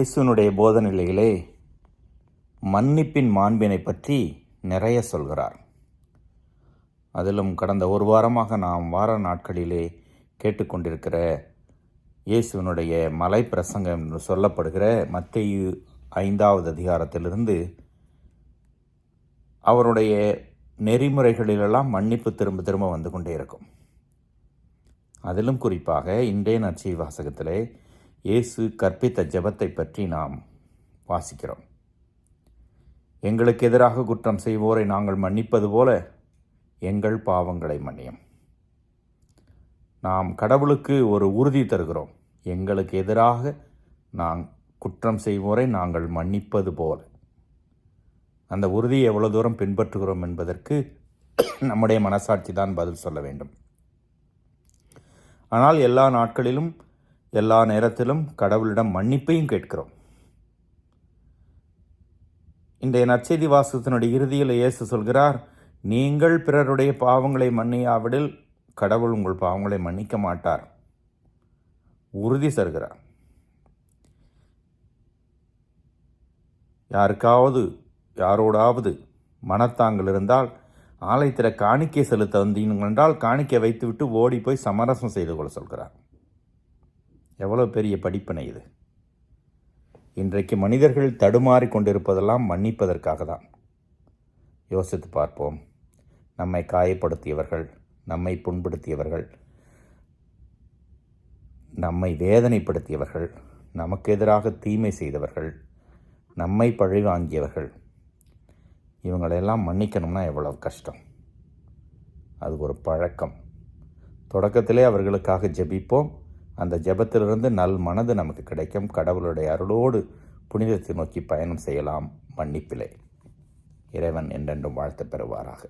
இயேசுனுடைய போதனையிலே மன்னிப்பின் மாண்பினை பற்றி நிறைய சொல்கிறார். அதிலும் கடந்த ஒரு வாரமாக நாம் வார நாட்களிலே கேட்டுக்கொண்டிருக்கிற இயேசுவினுடைய மலை பிரசங்கம் என்று சொல்லப்படுகிற மத்திய ஐந்தாவது அதிகாரத்திலிருந்து அவருடைய நெறிமுறைகளிலெல்லாம் மன்னிப்பு திரும்ப திரும்ப வந்து கொண்டே இருக்கும். அதிலும் குறிப்பாக இன்றைய நற்செய்தி வாசகத்திலே இயேசு கற்பித்த ஜபத்தை பற்றி நாம் வாசிக்கிறோம். எங்களுக்கு எதிராக குற்றம் செய்வோரை நாங்கள் மன்னிப்பது போல எங்கள் பாவங்களை மன்னியும். நாம் கடவுளுக்கு ஒரு உறுதி தருகிறோம். எங்களுக்கு எதிராக நாம் குற்றம் செய்வோரை நாங்கள் மன்னிப்பது போல. அந்த உறுதியை எவ்வளோ தூரம் பின்பற்றுகிறோம் என்பதற்கு நம்முடைய மனசாட்சி தான் பதில் சொல்ல வேண்டும். ஆனால் எல்லா நாட்களிலும் எல்லா நேரத்திலும் கடவுளிடம் மன்னிப்பையும் கேட்கிறோம். இன்றைய நற்செய்தி வாசகத்தினுடைய இறுதியில் இயேசு சொல்கிறார் நீங்கள் பிறருடைய பாவங்களை மன்னியாவிடில் கடவுள் உங்கள் பாவங்களை மன்னிக்க மாட்டார். உறுதி தருகிறார் யாருக்காவது யாரோடாவது மனத்தாங்கள் இருந்தால் ஆலயத்தில் காணிக்கை செலுத்த வந்தீங்க என்றால் காணிக்கை வைத்துவிட்டு ஓடி போய் சமரசம் செய்து கொள்ள சொல்கிறார். எவ்வளோ பெரிய படிப்பினை இது? இன்றைக்கு மனிதர்கள் தடுமாறி கொண்டிருப்பதெல்லாம் மன்னிப்பதற்காக தான் யோசித்து பார்ப்போம். நம்மை காயப்படுத்தியவர்கள் நம்மை புண்படுத்தியவர்கள் நம்மை வேதனைப்படுத்தியவர்கள் நமக்கு எதிராக தீமை செய்தவர்கள் நம்மை பழி வாங்கியவர்கள் இவங்களையெல்லாம் மன்னிக்கணும்னா எவ்வளவு கஷ்டம்? அது ஒரு பழக்கம். தொடக்கத்திலே அவர்களுக்காக ஜெபிப்போம். அந்த ஜபத்திலிருந்து நல் மனது நமக்கு கிடைக்கும். கடவுளுடைய அருளோடு புனிதத்தை நோக்கி பயணம் செய்யலாம். மன்னிப்பிலே. இறைவன் என்றென்றும் வாழ்த்து பெறுவாராக.